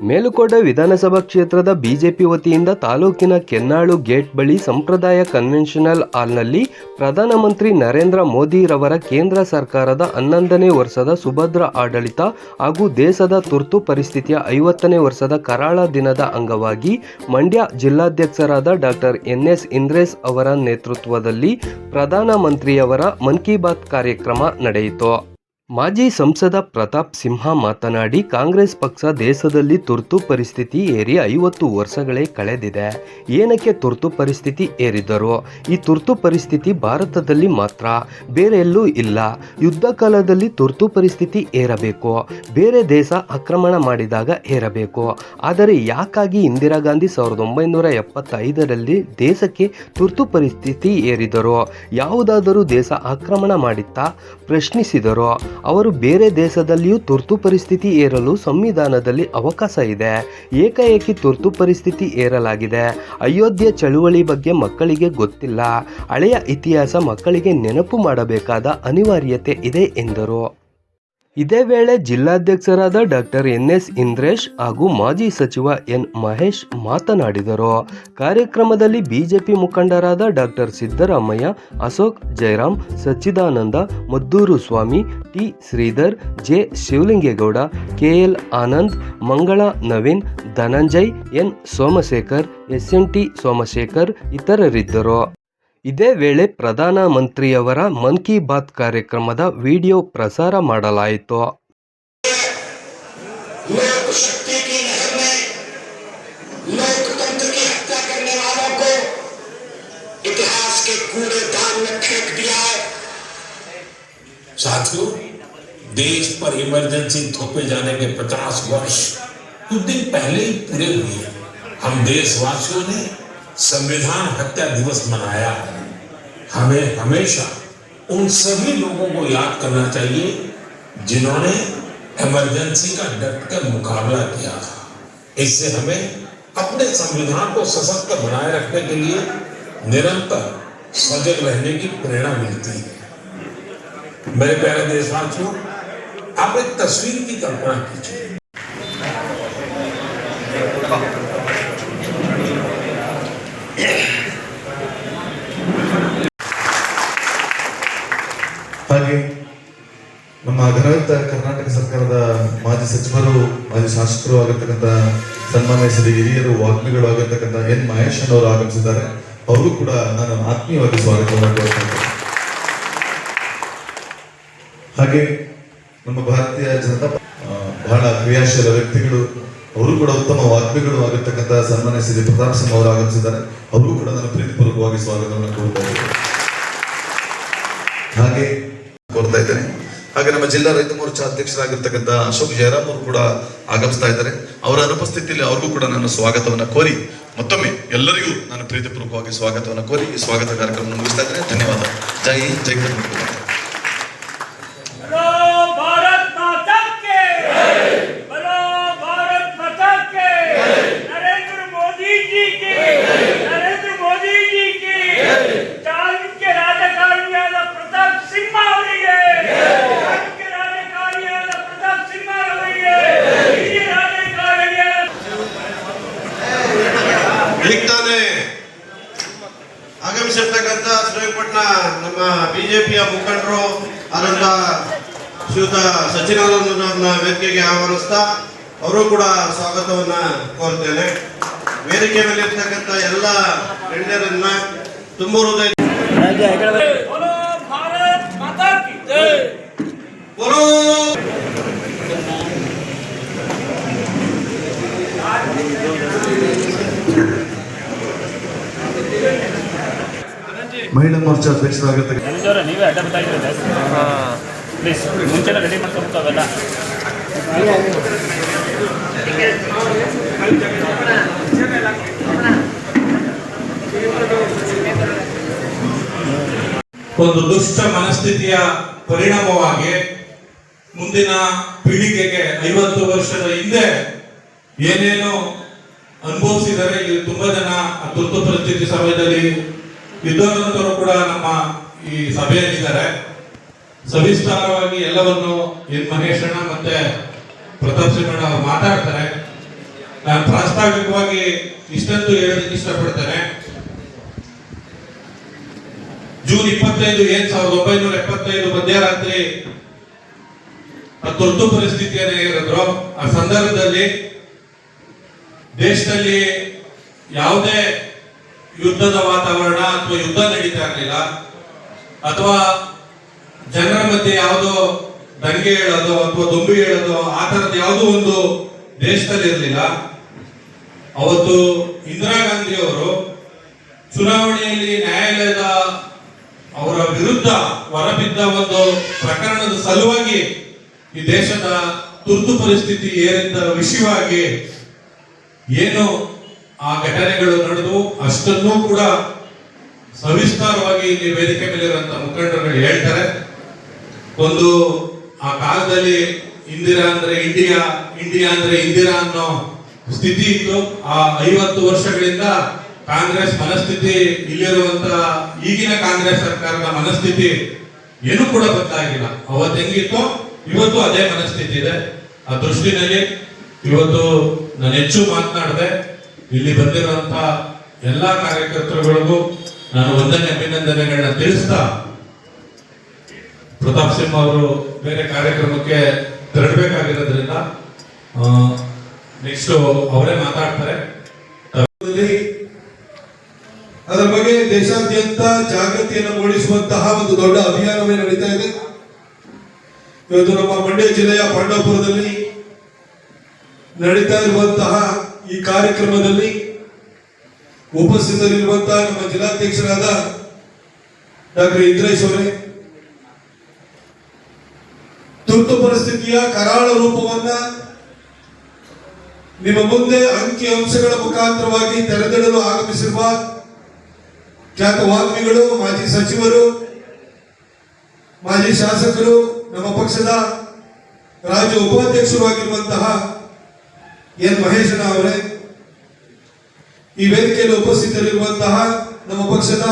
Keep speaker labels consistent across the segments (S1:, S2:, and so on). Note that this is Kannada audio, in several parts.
S1: ಮೇಲುಕೋಟೆ ವಿಧಾನಸಭಾ ಕ್ಷೇತ್ರದ ಬಿಜೆಪಿ ವತಿಯಿಂದ ತಾಲೂಕಿನ ಕೆನ್ನಾಳು ಗೇಟ್ ಬಳಿ ಸಂಪ್ರದಾಯ ಕನ್ವೆನ್ಷನಲ್ ಹಾಲ್ನಲ್ಲಿ ಪ್ರಧಾನಮಂತ್ರಿ ನರೇಂದ್ರ ಮೋದಿರವರ ಕೇಂದ್ರ ಸರ್ಕಾರದ ಹನ್ನೊಂದನೇ ವರ್ಷದ ಸುಭದ್ರ ಆಡಳಿತ ಹಾಗೂ ದೇಶದ ತುರ್ತು ಪರಿಸ್ಥಿತಿಯ ಐವತ್ತನೇ ವರ್ಷದ ಕರಾಳ ದಿನದ ಅಂಗವಾಗಿ ಮಂಡ್ಯ ಜಿಲ್ಲಾಧ್ಯಕ್ಷರಾದ ಡಾಕ್ಟರ್ ಎನ್ ಎಸ್ ಇಂದ್ರೇಶ್ ಅವರ ನೇತೃತ್ವದಲ್ಲಿ ಪ್ರಧಾನಮಂತ್ರಿಯವರ ಮನ್ ಕಿ ಬಾತ್ ಕಾರ್ಯಕ್ರಮ ನಡೆಯಿತು. ಮಾಜಿ ಸಂಸದ ಪ್ರತಾಪ್ ಸಿಂಹ ಮಾತನಾಡಿ, ಕಾಂಗ್ರೆಸ್ ಪಕ್ಷ ದೇಶದಲ್ಲಿ ತುರ್ತು ಪರಿಸ್ಥಿತಿ ಏರಿ ಐವತ್ತು ವರ್ಷಗಳೇ ಕಳೆದಿದೆ. ಏನಕ್ಕೆ ತುರ್ತು ಪರಿಸ್ಥಿತಿ ಏರಿದರು? ಈ ತುರ್ತು ಪರಿಸ್ಥಿತಿ ಭಾರತದಲ್ಲಿ ಮಾತ್ರ ಬೇರೆಲ್ಲೂ ಇಲ್ಲ. ಯುದ್ಧ ಕಾಲದಲ್ಲಿ ತುರ್ತು ಪರಿಸ್ಥಿತಿ ಏರಬೇಕು. ಬೇರೆ ದೇಶ ಆಕ್ರಮಣ ಮಾಡಿದಾಗ ಏರಬೇಕು. ಆದರೆ ಯಾಕಾಗಿ ಇಂದಿರಾ ಗಾಂಧಿ ಸಾವಿರದ ಒಂಬೈನೂರ ಎಪ್ಪತ್ತೈದರಲ್ಲಿ ದೇಶಕ್ಕೆ ತುರ್ತು ಪರಿಸ್ಥಿತಿ ಏರಿದರು? ಯಾವುದಾದರೂ ದೇಶ ಆಕ್ರಮಣ ಮಾಡಿತ್ತಾ? ಪ್ರಶ್ನಿಸಿದರು. ಅವರು ಬೇರೆ ದೇಶದಲ್ಲಿಯೂ ತುರ್ತು ಪರಿಸ್ಥಿತಿ ಏರಲು ಸಂವಿಧಾನದಲ್ಲಿ ಅವಕಾಶ ಇದೆ. ಏಕಾಏಕಿ ತುರ್ತು ಪರಿಸ್ಥಿತಿ ಏರಲಾಗಿದೆ. ಅಯೋಧ್ಯೆ ಚಳುವಳಿ ಬಗ್ಗೆ ಮಕ್ಕಳಿಗೆ ಗೊತ್ತಿಲ್ಲ. ಹಳೆಯ ಇತಿಹಾಸ ಮಕ್ಕಳಿಗೆ ನೆನಪು ಮಾಡಬೇಕಾದ ಅನಿವಾರ್ಯತೆ ಇದೆ ಎಂದರು. ಇದೇ ವೇಳೆ ಜಿಲ್ಲಾಧ್ಯಕ್ಷರಾದ ಡಾಕ್ಟರ್ ಎನ್ ಎಸ್ ಇಂದ್ರೇಶ್ ಹಾಗೂ ಮಾಜಿ ಸಚಿವ ಎನ್ ಮಹೇಶ್ ಮಾತನಾಡಿದರು. ಕಾರ್ಯಕ್ರಮದಲ್ಲಿ ಬಿಜೆಪಿ ಮುಖಂಡರಾದ doctor Siddaramaiah, Ashok Jayaram, Sachchidananda, Maddur Swamy, T Shridhar, J Shivalingegowda KL Anand, Mangala Naveen, Dhananjay, N Somashekar, S N T Somashekar ಇತರರಿದ್ದರು. ಇದೇ ವೇಳೆ ಪ್ರಧಾನಮಂತ್ರಿಯವರ ಮನ್ ಕಿ ಬಾತ್ ಕಾರ್ಯಕ್ರಮದ ವಿಡಿಯೋ ಪ್ರಸಾರ ಮಾಡಲಾಯಿತು
S2: लोक शक्ति की लहर ने लोकतंत्र की हत्या करने वालों को इतिहास के कूड़ेदान में फेंक दिया है
S3: साथियों देश पर इमरजेंसी थोपे जाने के 50 वर्ष कुछ दिन पहले ही पूरे हुए हैं। हम देशवासियों ने संविधान हत्या दिवस मनाया है हमें हमेशा उन सभी लोगों को याद करना चाहिए जिन्होंने इमरजेंसी का डट कर मुकाबला किया था। इससे हमें अपने संविधान को सशक्त बनाए रखने के लिए निरंतर सजग रहने की प्रेरणा मिलती है। मेरे प्यारे देशवासियों, आप एक तस्वीर की कल्पना कीजिए।
S4: ಶಾಸಕರು ಆಗಿರ್ತಕ್ಕಂಥ ಸನ್ಮಾನಿಸಿದ ಹಿರಿಯರು ವಾಗ್ಮಿಗಳು ಆಗಿರ್ತಕ್ಕಂಥ ಎನ್ ಮಹೇಶ್ ಅವರು ಆಗಮಿಸಿದ್ದಾರೆ. ಅವರು ಕೂಡ ನಾನು ಆತ್ಮೀಯವಾಗಿ ಸ್ವಾಗತ ಮಾಡಿಕೊಳ್ತೇನೆ ಹಾಗೆ ನಮ್ಮ ಭಾರತೀಯ ಜನತಾ ಬಹಳ ಕ್ರಿಯಾಶೀಲ ವ್ಯಕ್ತಿಗಳು, ಅವರು ಕೂಡ ಉತ್ತಮ ವಾಗ್ಮಿಗಳು ಆಗಿರ್ತಕ್ಕಂಥ ಸನ್ಮಾನಿಸಿದ ಪ್ರತಾಪ್ ಸಿಂಗ್ ಅವರು ಆಗಮಿಸಿದ್ದಾರೆ. ಅವರು ಕೂಡ ನಾನು ಪ್ರೀತಿಪೂರ್ವಕವಾಗಿ ಸ್ವಾಗತವನ್ನು ಕೋರ್ತಾ ಹಾಗೆ ಕೋರ್ತಾ ಇದ್ದೇನೆ. ಹಾಗೆ ನಮ್ಮ ಜಿಲ್ಲಾ ರೈತ ಮೋರ್ಚಾ ಅಧ್ಯಕ್ಷರಾಗಿರ್ತಕ್ಕಂಥ ಅಶೋಕ್ ಜಯರಾಮ್ ಅವರು ಕೂಡ ಆಗಮಿಸ್ತಾ ಇದ್ದಾರೆ. ಅವರ ಅನುಪಸ್ಥಿತಿಯಲ್ಲಿ ಅವ್ರಿಗೂ ಕೂಡ ನಾನು ಸ್ವಾಗತವನ್ನು ಕೋರಿ, ಮತ್ತೊಮ್ಮೆ ಎಲ್ಲರಿಗೂ ನಾನು ಪ್ರೀತಿಪೂರ್ವಕವಾಗಿ ಸ್ವಾಗತವನ್ನು ಕೋರಿ ಈ ಸ್ವಾಗತ ಕಾರ್ಯಕ್ರಮವನ್ನು ಮುಗಿಸ್ತಾ ಇದ್ದೇನೆ. ಧನ್ಯವಾದ. ಜೈ ಜೈ ಕರ್ನಾಟಕ. ಮಹಿಳಾ ಮೋರ್ಚಾ
S5: ನಮ್ದವ್ರ ನೀವೇ ಅಡ್ಡ ಪ್ಲೀಸ್ ಮುಂಚೆಲ್ಲ ರೆಡಿ ಮಾಡ್ಕೊಬೇಕು ಅವೆಲ್ಲ
S3: ಒಂದು ದುಷ್ಟ ಮನಸ್ಥಿತಿಯ ಪರಿಣಾಮವಾಗಿ ಮುಂದಿನ ಪೀಳಿಗೆಗೆ ಐವತ್ತು ವರ್ಷದ ಹಿಂದೆ ಏನೇನು ಅನುಭವಿಸಿದರೆ ಇಲ್ಲಿ ತುಂಬಾ ಜನ ತುರ್ತು ಪರಿಸ್ಥಿತಿ ಸಮಯದಲ್ಲಿ ವಿದ್ವಾನಂತರು ಕೂಡ ನಮ್ಮ ಈ ಸಭೆಯಲ್ಲಿದ್ದಾರೆ. ಸವಿಸ್ತಾರವಾಗಿ ಎಲ್ಲವನ್ನು ಎನ್ ಮಹೇಶಣ್ಣ ಮತ್ತೆ ಪ್ರತಾಪ್ ಸಿಂಹಣ್ಣ ಅವರು ಮಾತಾಡ್ತಾರೆ.
S6: ನಾನು ಪ್ರಾಸ್ತಾವಿಕವಾಗಿ ಇಷ್ಟಂತೂ ಹೇಳೋದಕ್ಕೆ ಇಷ್ಟಪಡ್ತೇನೆ. ಜೂನ್ ಇಪ್ಪತ್ತೈದು ಏನ್ ಸಾವಿರದ ಒಂಬೈನೂರ ಎಪ್ಪತ್ತೈದು ಮಧ್ಯರಾತ್ರಿ ತುರ್ತು ಪರಿಸ್ಥಿತಿಯನ್ನು ಹೇಳಿದ್ರು. ಆ ಸಂದರ್ಭದಲ್ಲಿ ದೇಶದಲ್ಲಿ ಯಾವುದೇ ಯುದ್ಧದ ವಾತಾವರಣ ಅಥವಾ ಯುದ್ಧ ನಡೀತಾ ಇರಲಿಲ್ಲ. ಅಥವಾ ಜನರ ಮಧ್ಯೆ ಯಾವುದೋ ದಂಗೆ ಹೇಳೋದು ಅಥವಾ ದೊಂಬಿ ಹೇಳೋದು ಆ ತರದ ಯಾವುದೋ ಒಂದು ದೇಶದಲ್ಲಿ ಇರಲಿಲ್ಲ. ಅವತ್ತು ಇಂದಿರಾ ಗಾಂಧಿ ಅವರು ಚುನಾವಣೆಯಲ್ಲಿ ನ್ಯಾಯಾಲಯದ ಅವರ ವಿರುದ್ಧ ಹೊರಬಿದ್ದ ಒಂದು ಪ್ರಕರಣದ ಸಲುವಾಗಿ ಈ ದೇಶದ ತುರ್ತು ಪರಿಸ್ಥಿತಿ ಏರಿದ್ದ ವಿಷಯವಾಗಿ ಏನು ಆ ಘಟನೆಗಳು ನಡೆದು ಅಷ್ಟನ್ನೂ ಕೂಡ ಸವಿಸ್ತಾರವಾಗಿ ಇಲ್ಲಿ ವೇದಿಕೆ ಮೇಲಿರುವಂತ ಮುಖಂಡರು ಹೇಳ್ತಾರೆ. ಒಂದು, ಆ ಕಾಲದಲ್ಲಿ ಇಂದಿರಾ ಅಂದ್ರೆ ಇಂಡಿಯಾ ಇಂಡಿಯಾ ಅಂದ್ರೆ ಇಂದಿರಾ ಅನ್ನೋ ಸ್ಥಿತಿ ಇತ್ತು. ಆ ಐವತ್ತು ವರ್ಷಗಳಿಂದ ಕಾಂಗ್ರೆಸ್ ಮನಸ್ಥಿತಿ ಇಲ್ಲಿರುವಂತ ಈಗಿನ ಕಾಂಗ್ರೆಸ್ ಸರ್ಕಾರದ ಮನಸ್ಥಿತಿ ಏನು ಕೂಡ ಬದಲಾಗಿಲ್ಲ ಅವತ್ತು ಹೆಂಗಿತ್ತು ಇವತ್ತು ಅದೇ ಮನಸ್ಥಿತಿ ಇದೆ. ಆ ದೃಷ್ಟಿನಲ್ಲಿ ಇವತ್ತು ನಾನು ಹೆಚ್ಚು ಮಾತನಾಡಿದೆ, ಇಲ್ಲಿ ಬಂದಿರುವಂತ ಎಲ್ಲಾ ಕಾರ್ಯಕರ್ತರುಗಳಿಗೂ ನಾನು ಒಂದನೇ ಅಭಿನಂದನೆಗಳನ್ನ ತಿಳಿಸ್ತಾ ಪ್ರತಾಪ್ ಸಿಂಹ ಅವರು ಬೇರೆ ಕಾರ್ಯಕ್ರಮಕ್ಕೆ ತೆರಳಬೇಕಾಗಿರೋದ್ರಿಂದ ನೆಕ್ಸ್ಟ್ ಅವರೇ ಮಾತಾಡ್ತಾರೆ.
S7: ಅದರ ಬಗ್ಗೆ ದೇಶಾದ್ಯಂತ ಜಾಗೃತಿಯನ್ನು ಮೂಡಿಸುವಂತಹ ಒಂದು ದೊಡ್ಡ ಅಭಿಯಾನವೇ ನಡೀತಾ ಇದೆ. ಇವತ್ತು ನಮ್ಮ ಮಂಡ್ಯ ಜಿಲ್ಲೆಯ ಪಾಂಡವಪುರದಲ್ಲಿ ನಡೀತಾ ಇರುವಂತಹ ಈ ಕಾರ್ಯಕ್ರಮದಲ್ಲಿ ಉಪಸ್ಥಿತರಿರುವಂತಹ ನಮ್ಮ ಜಿಲ್ಲಾಧ್ಯಕ್ಷರಾದ ಡಾಕ್ಟರ್ ಇಂದ್ರೇಶ್ ಅವರೇ, ತುರ್ತು ಪರಿಸ್ಥಿತಿಯ ಕರಾಳ ರೂಪವನ್ನ ನಿಮ್ಮ ಮುಂದೆ ಅಂಕಿ ಅಂಶಗಳ ಮುಖಾಂತರವಾಗಿ ತೆರೆದಿಡಲು ಆಗಮಿಸಿರುವ ಖ್ಯಾತ ವಾಗ್ಮಿಗಳು ಮಾಜಿ ಸಚಿವರು, ಮಾಜಿ ಶಾಸಕರು, ನಮ್ಮ ಪಕ್ಷದ ರಾಜ್ಯ ಉಪಾಧ್ಯಕ್ಷರು ಆಗಿರುವಂತಹ ಎನ್ ಮಹೇಶನ ಅವರೇ, ಈ ವೇದಿಕೆಯಲ್ಲಿ ಉಪಸ್ಥಿತರಿರುವಂತಹ ನಮ್ಮ ಪಕ್ಷದ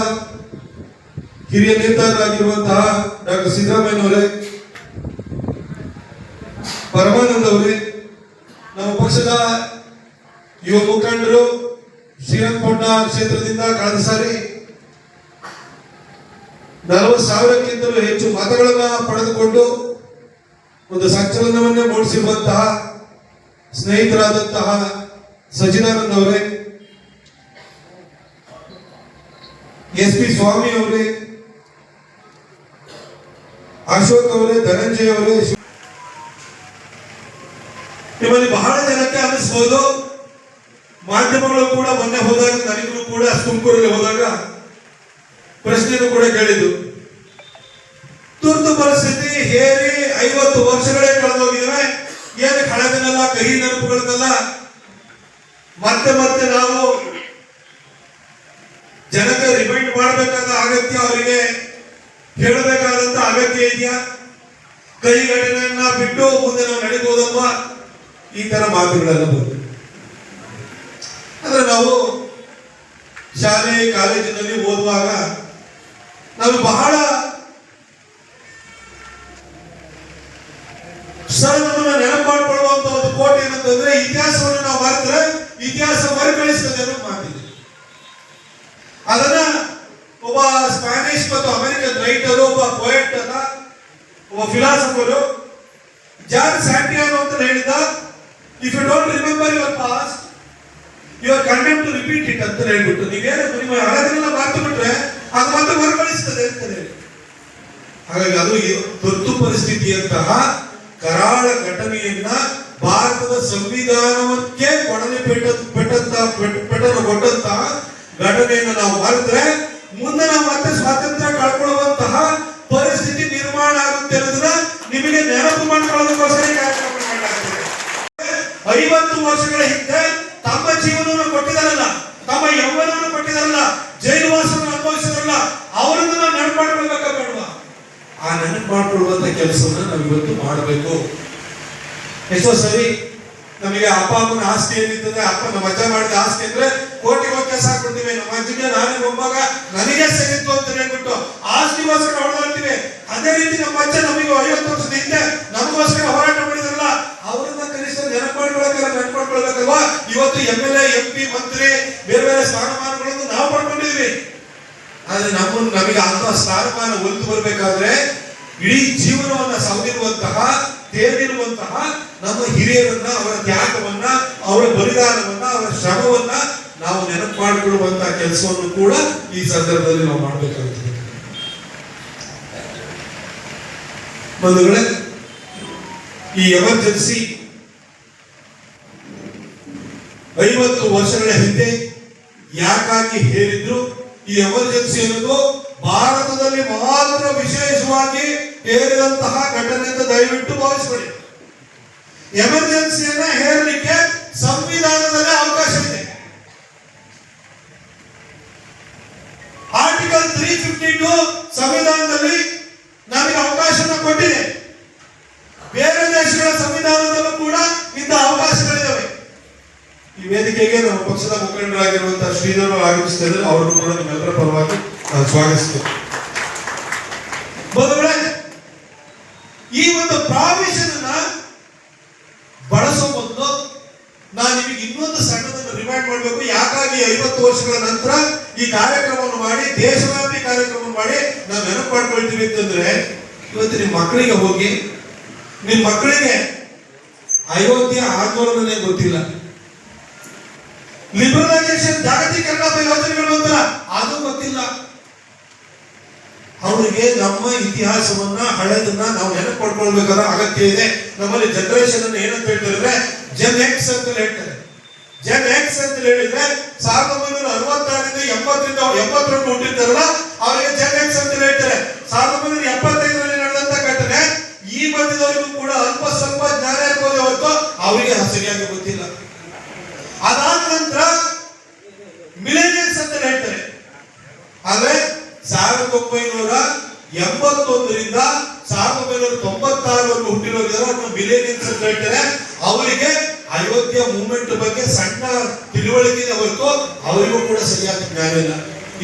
S7: ಹಿರಿಯ ನೇತಾರರಾಗಿರುವಂತಹ ಡಾಕ್ಟರ್ ಸಿದ್ದರಾಮಯ್ಯನವರೇ ಪರಮಾನಂದ ಅವರೇ ನಮ್ಮ ಪಕ್ಷದ ಯುವ ಮುಖಂಡರು, ಶ್ರೀರಂಗಪಟ್ಟಣ ಕ್ಷೇತ್ರದಿಂದ ಕಳೆದ ಸಾರಿ ನಲವತ್ತು ಸಾವಿರಕ್ಕಿಂತಲೂ ಹೆಚ್ಚು ಮತಗಳನ್ನು ಪಡೆದುಕೊಂಡು ಒಂದು ಸಂಚಲನವನ್ನೇ ಮೂಡಿಸಿರುವಂತಹ ಸ್ನೇಹಿತರಾದಂತಹ ಸಚಿದಾನಂದ ಅವರೇ ಎಸ್ ಪಿ ಸ್ವಾಮಿ ಅವರೇ, ಅಶೋಕ್ ಅವರೇ, ಧನಂಜಯ ಅವರೇ ನಿಮ್ಮಲ್ಲಿ ಬಹಳ ಜನಕ್ಕೆ ಅನಿಸ್ಬೋದು ಮಾಧ್ಯಮಗಳು ಕೂಡ ಮೊನ್ನೆ ಹೋದಾಗ, ನನಗೂ ಕೂಡ ತುಮಕೂರಲ್ಲಿ ಹೋದಾಗ ಪ್ರಶ್ನೆನೂ ಕೂಡ ಕೇಳಿದ್ದು. ತುರ್ತು ಪರಿಸ್ಥಿತಿ ಹೇರಿ ಐವತ್ತು ವರ್ಷಗಳೇ ಕಳೆದೋಗಿದ್ರೆ ಏನು ಕಳೆದನೆಲ್ಲ, ಕಹಿ ನೆನಪುಗಳನ್ನೆಲ್ಲ ಮತ್ತೆ ಮತ್ತೆ ನಾವು ಜನಕ್ಕೆ ರಿಮೈಂಡ್ ಮಾಡಬೇಕಾದ ಅಗತ್ಯ ಅವರಿಗೆ ಹೇಳಬೇಕಾದಂತ ಅಗತ್ಯ ಇದೆಯಾ? ಕೈ ಬಿಟ್ಟು ಮುಂದೆ ನಾವು ನಡೀಬೋದಲ್ವಾ ಈ ತರ ಮಾತುಗಳೆಲ್ಲ ಬಂತು ಅಂದ್ರೆ ನಾವು ಶಾಲೆ, ಕಾಲೇಜಿನಲ್ಲಿ ಓದುವಾಗ ನಾವು ಬಹಳ ನೆನಪು ಮಾಡ್ಕೊಳ್ಳುವಂತ ಒಂದು ಕೋಟ್ ಏನಂತಂದ್ರೆ ಇತಿಹಾಸವನ್ನು ನಾವು ಮರೆತರೆ, ಇತಿಹಾಸ ಮರುಕಳಿಸ್ತದೆ ಅನ್ನೋ ಮಾತಿದೆ ಅದನ್ನ ಒಬ್ಬ ಸ್ಪ್ಯಾನಿಷ್ ಮತ್ತು ಅಮೆರಿಕನ್ ರೈಟರು, ಒಬ್ಬ ಪೊಯೆಟ್ ಅಲ್ಲ ಒಬ್ಬ ಫಿಲಾಸಫರು ಜಾನ್ ಸ್ಯಾಂಟಿಯಾನೋ ಅಂತ ಹೇಳಿದ if you don't remember your past you are condemn to repeat it ಅಂತ ಹೇಳ್ಬಿಟ್ಟು ನೀವೇನು ನಿಮ್ಮ ಹಳದನ್ನೆಲ್ಲ ಮಾತು ಬಿಟ್ರೆ ಅದು ಮತ್ತೆ ಮರುಕಳಿಸ್ತದೆ ಅಂತ ಹಾಗಾಗಿ ಅದು ತುರ್ತು ಪರಿಸ್ಥಿತಿಯಂತಹ ಕರಾಳ ಘಟನೆಯನ್ನ ಭಾರತದ ಸಂವಿಧಾನಕ್ಕೆ ಕೊಡಲಿ ಪೆಟ್ಟ ಕೊಟ್ಟಂತಹ ಘಟನೆಯನ್ನ ನಾವು ಮರೆತರೆ ಮುಂದೆ ನಾವು ಮತ್ತೆ ಸ್ವಾತಂತ್ರ್ಯ ಕಳ್ಕೊಳ್ಳುವಂತಹ ಪರಿಸ್ಥಿತಿ ನಿರ್ಮಾಣ ಆಗುತ್ತೆ ಅನ್ನೋದನ್ನ ನಿಮಗೆ ನೆನಪು ಮಾಡ್ಕೊಳ್ಳೋದಕ್ಕೋಸ್ಕರ ಕಾರ್ಯಕ್ರಮ ಐವತ್ತು ವರ್ಷಗಳ ಹಿಂದೆ ತಮ್ಮ ಜೀವನವನ್ನು ಕೊಟ್ಟಿದಾರಲ್ಲ ತಮ್ಮ ಯೌವನವನ್ನು ಕೊಟ್ಟಿದಾರಲ್ಲ ಜೈಲುವಾಸವನ್ನು ಅನುಭವಿಸಿದಾರಲ್ಲ ಅವರನ್ನು ನಾವು ನೆನಪು ಮಾಡ್ಕೊಳ್ಬೇಕಾ ಬೇಡವಾ? ಆ ನೆನಪು ಮಾಡಿಕೊಳ್ಳುವಂತ ಕೆಲಸವನ್ನ ನಾವು ಇವತ್ತು ಮಾಡಬೇಕು. ಎಷ್ಟೋ ಸರಿ ನಮಗೆ ಅಪ್ಪ ಅಮ್ಮನ ಆಸ್ತಿ ಏನಿರ್ತದೆ ಅಪ್ಪ ನಮ್ಮ ಅಜ್ಜ ಮಾಡಿದ ಆಸ್ತಿ ಅಂದ್ರೆ ಕೋಟಿ ಕೆಲಸ ಸಾಕೊಡ್ತೀವಿ ನಮ್ಮ ಅಜ್ಜಿಗೆ ನಾನೇ ಒಬ್ಬಾಗ ನನಗೆ ಸಿಗಿತ್ತು ಅಂತ ಹೇಳ್ಬಿಟ್ಟು ಆಸ್ತಿಗೋಸ್ಕರ ಹೊಡೆದಾಡ್ತೀವಿ ಅದೇ ರೀತಿ ನಮ್ಮ ಅಜ್ಜ ನಮಗೆ ಐವತ್ತು ವರ್ಷದ ಹಿಂದೆ ನಮಗೋಸ್ಕರ ಹೋರಾಟ ಮಾಡಿದ್ರಲ್ಲ ಅವರನ್ನ ಕನಿಷ್ಠ ನೆನಪು ಮಾಡ್ಕೊಳಕ್ಕೆ ನೆನಪು ಮಾಡ್ಕೊಳ್ಬೇಕಲ್ವಾ ಇವತ್ತು M L A M P ಮಂತ್ರಿ ಬೇರೆ ಬೇರೆ ಸ್ಥಾನಮಾನಗಳನ್ನು ನಾವು ಪಡ್ಕೊಂಡಿದ್ವಿ ಆದ್ರೆ ನಮ್ಮ ನಮಗೆ ಅಂತ ಸ್ಥಾನಮಾನ ಒಲಿದು ಬರ್ಬೇಕಾದ್ರೆ ಇಡೀ ಜೀವನವನ್ನ ಸವದಿರುವಂತಹ ತೇರಿರುವಂತಹ ನಮ್ಮ ಹಿರಿಯರನ್ನ ಅವರ ತ್ಯಾಗವನ್ನ ಅವರ ಬಲಿದಾನವನ್ನ ಅವರ ಶ್ರಮವನ್ನ ನಾವು ನೆನಪು ಮಾಡಿಕೊಳ್ಳುವಂತಹ ಕೆಲಸವನ್ನು ಕೂಡ ಈ ಸಂದರ್ಭದಲ್ಲಿ ನಾವು ಮಾಡಬೇಕಾಗುತ್ತದೆ ಬಂಧುಗಳೇ, ಈ ಎಮರ್ಜೆನ್ಸಿ ಐವತ್ತು ವರ್ಷಗಳ ಹಿಂದೆ ಯಾಕಾಗಿ ಹೇಳಿದ್ರು? ಈ ಎಮರ್ಜೆನ್ಸಿ ಅನ್ನೋದು ಭಾರತದಲ್ಲಿ ಮಾತ್ರ ವಿಶೇಷವಾಗಿ ಹೇರಿದಂತಹ ಘಟನೆ ಅಂತ ದಯವಿಟ್ಟು ಭಾವಿಸಬೇಡಿ ಎಮರ್ಜೆನ್ಸಿಯನ್ನ ಹೇರಲಿಕ್ಕೆ ಸಂವಿಧಾನದಲ್ಲೇ ಅವಕಾಶ ಇದೆ. ಆರ್ಟಿಕಲ್ ತ್ರೀ ಫಿಫ್ಟಿ ಟು ಸಂವಿಧಾನದಲ್ಲಿ ನಮಗೆ ಅವಕಾಶನ ಕೊಟ್ಟಿದೆ. ಬೇರೆ ದೇಶಗಳ ಸಂವಿಧಾನದಲ್ಲೂ ಕೂಡ ಇಂಥ ಅವಕಾಶಗಳಿದ್ದಾವೆ ಈ ವೇದಿಕೆಗೆ ನಮ್ಮ ಪಕ್ಷದ ಮುಖಂಡರಾಗಿರುವಂತಹ ಶ್ರೀಧರ್ ಆಗಮಿಸ್ತಾ ಅವರನ್ನು ಕೂಡ ನಿಮ್ಮೆಲ್ಲರ ಪರವಾಗಿ ನಾನು ಸ್ವಾಗತಿಸ್ತೇನೆ. ಈ ಒಂದು ಪ್ರಾವಿಷನ್ ಬಳಸೋ ಮೊದಲು ನಾನು ನಿಮಗೆ ಇನ್ನೊಂದು ಸಣ್ಣದನ್ನು ರಿಮೈಂಡ್ ಮಾಡಬೇಕು. ಯಾಕಾಗಿ ಐವತ್ತು ವರ್ಷಗಳ ನಂತರ ಈ ಕಾರ್ಯಕ್ರಮವನ್ನು ಮಾಡಿ, ದೇಶವ್ಯಾಪಿ ಕಾರ್ಯಕ್ರಮ ಮಾಡಿ ನಾವು ನೆನಪು ಮಾಡ್ಕೊಳ್ತೀವಿ ಅಂತಂದ್ರೆ, ಇವತ್ತು ನಿಮ್ಮ ಮಕ್ಕಳಿಗೆ ಹೋಗಿ ನಿಮ್ಮ ಮಕ್ಕಳಿಗೆ ಅಯೋಧ್ಯೆ ಆಂದೋಲನನೇ ಗೊತ್ತಿಲ್ಲ. ಲಿಬರಲೈಸೇಷನ್ ಜಾಗತೀಕರಣ ಯೋಜನೆಗಳು ಅಂತ ಅದು ಗೊತ್ತಿಲ್ಲ. ಅವರಿಗೆ ನಮ್ಮ ಇತಿಹಾಸವನ್ನ, ಹಳೆದನ್ನ ನಾವು ನೆನಪು ಮಾಡ್ಕೊಳ್ಬೇಕಾದ ಅಗತ್ಯ ಇದೆ. ನಮ್ಮಲ್ಲಿ ಜನರೇಷನ್ ಅನ್ನು ಏನಂತ ಹೇಳ್ತಾರೆ ಜನ್ ಎಕ್ಸ್ ಅಂತ ಹೇಳ್ತಾರೆ. ಜನ್ ಎಕ್ಸ್ ಅಂತ ಹೇಳಿದ್ರೆ ಸಾವಿರದ ಒಂಬೈನೂರ ಅರವತ್ತಾರರಿಂದ ಎಂಬತ್ತರಿಂದ ಎಂಬತ್ತರಲ್ಲಿ ಹುಟ್ಟಿರ್ತಾರಲ್ಲ, ಅವರಿಗೆ ಜನ್ ಎಕ್ಸ್ ಅಂತ ಹೇಳ್ತಾರೆ. ಸಾವಿರದ ಒಂಬೈನೂರ ಎಪ್ಪತ್ತೈದರಲ್ಲಿ ನಡೆದಂತ ಘಟನೆ, ಈ ಮಧ್ಯದವರಿಗೂ ಕೂಡ ಅಲ್ಪ ಸ್ವಲ್ಪ ಜ್ಞಾನ ಇರ್ಬೋದು ಹೊರತು ಅವರಿಗೆ ಸರಿಯಾಗಿ ಗೊತ್ತಿಲ್ಲ. ಅದಾದ ನಂತರ ಮಿಲೇನಿಯಲ್ಸ್ ಅಂತ ಹೇಳ್ತಾರೆ. ಆದ್ರೆ ಸಾವಿರದ ಒಂಬೈನೂರ ಎಂಬತ್ತೊಂದರಿಂದ ಸಾವಿರದ ಒಂಬೈನೂರ ತೊಂಬತ್ತಾರವರೆಗೂ ಅವ್ರನ್ನ ಮಿಲೇನಿಯಲ್ಸ್ ಅಂತ ಹೇಳ್ತಾರೆ, ಅವರಿಗೆ ಅಯೋಧ್ಯ ಮೂವ್ಮೆಂಟ್ ಬಗ್ಗೆ ಸಣ್ಣ ತಿಳುವಳಿಕೆ ಹೊರತು ಅವರಿಗೂ ಕೂಡ ಸರಿಯಾದ ಜ್ಞಾನ ಇಲ್ಲ.